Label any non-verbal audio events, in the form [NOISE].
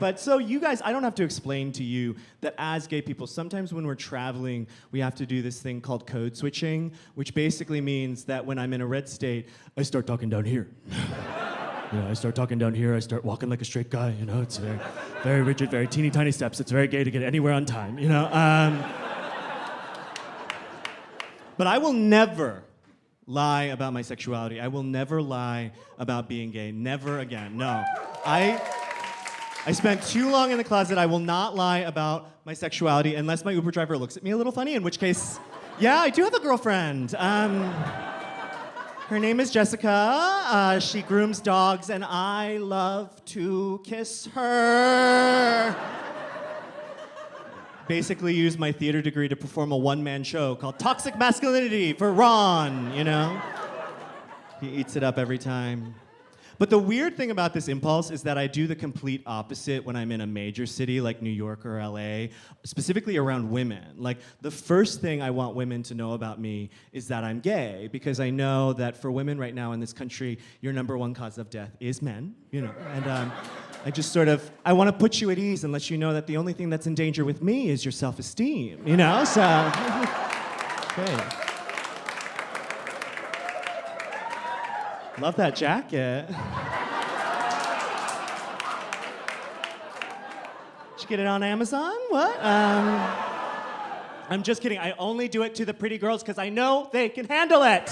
But so you guys, I don't have to explain to you that as gay people, sometimes when we're traveling, we have to do this thing called code switching, which basically means that when I'm in a red state, I start talking down here. [LAUGHS] You know, I start talking down here, I start walking like a straight guy, you know, it's very, very rigid, very teeny tiny steps. It's very gay to get anywhere on time, you know. Um, but I will never lie about my sexuality. I will never lie about being gay. Never again. No. I I spent too long in the closet. I will not lie about my sexuality unless my Uber driver looks at me a little funny, in which case, yeah, I do have a girlfriend. Um, her name is Jessica. Uh, she grooms dogs, and I love to kiss her. Basically, use my theater degree to perform a one man show called Toxic Masculinity for Ron, you know? He eats it up every time. But the weird thing about this impulse is that I do the complete opposite when I'm in a major city like New York or LA, specifically around women. Like, the first thing I want women to know about me is that I'm gay, because I know that for women right now in this country, your number one cause of death is men, you know. And um, I just sort of, I want to put you at ease and let you know that the only thing that's in danger with me is your self esteem, you know? So. [LAUGHS] Love that jacket. Did you get it on Amazon? What? Um, I'm just kidding. I only do it to the pretty girls because I know they can handle it.